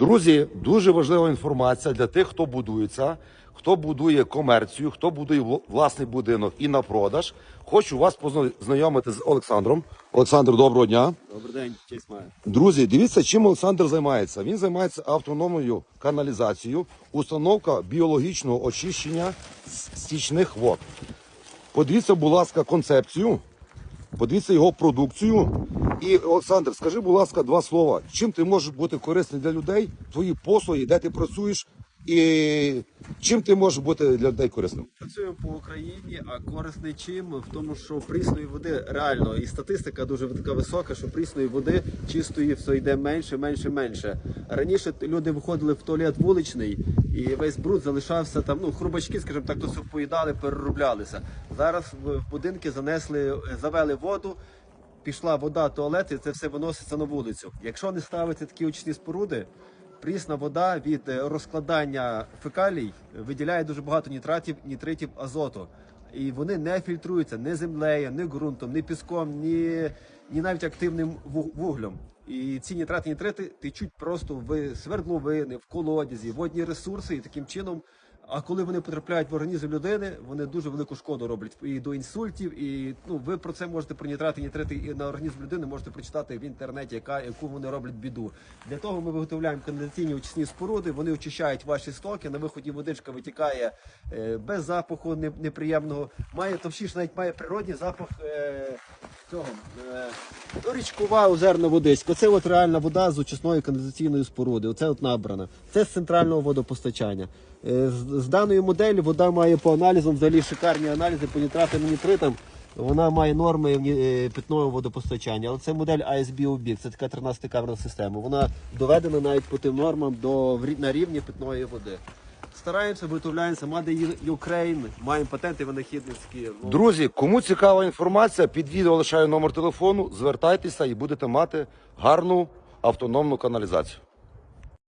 Друзі, дуже важлива інформація для тих, хто будується, хто будує комерцію, хто будує власний будинок і на продаж. Хочу вас познайомити з Олександром. Олександр, доброго дня. Добрий день, честь маю. Друзі, дивіться, чим Олександр займається. Він займається автономною каналізацією, установка біологічного очищення стічних вод. Подивіться, будь ласка, концепцію, подивіться його продукцію. І Олександр, скажи, будь ласка, два слова. Чим ти можеш бути корисний для людей, твої послуги, де ти працюєш, і чим ти можеш бути для людей корисним? Працюємо по Україні, а корисний чим в тому, що прісної води реально і статистика дуже така висока, що прісної води чистої все йде менше, менше, менше. Раніше люди виходили в туалет вуличний і весь бруд залишався там. Ну хрубачки, скажімо так, то все поїдали, перероблялися. Зараз в будинки занесли, завели воду. Пішла вода, туалет, і це все виноситься на вулицю. Якщо не ставити такі очисні споруди, прісна вода від е, розкладання фекалій виділяє дуже багато нітратів, нітритів азоту. І вони не фільтруються ні землею, ні ґрунтом, ні піском, ні, ні навіть активним ву- вуглем. І ці нітрати, нітрити течуть просто в свердловини, в колодязі, водні ресурси, і таким чином. А коли вони потрапляють в організм людини, вони дуже велику шкоду роблять і до інсультів. І ну ви про це можете про нітрати, нітрити і на організм людини можете прочитати в інтернеті, яка яку вони роблять біду. Для того ми виготовляємо каналізаційні очисні споруди. Вони очищають ваші стоки. На виході водичка витікає е, без запаху не- неприємного. Має товщіше, навіть має природний запах. Цього е, річкова озерна водичка. Це от реальна вода з очисної каналізаційної споруди. Оце от набрана. Це з центрального водопостачання. Е, З, з даної моделі вода має по аналізам взагалі шикарні аналізи по нітратам і нітритам. Вона має норми е, питного водопостачання. Але це модель ISB Ubik, це така 13 камерна система. Вона доведена навіть по тим нормам до на рівні питної води. Стараємося, виготовляємося, Made in маємо патенти винахідницькі. Ну, Друзі, кому цікава інформація, під відео лишаю номер телефону, звертайтеся і будете мати гарну автономну каналізацію.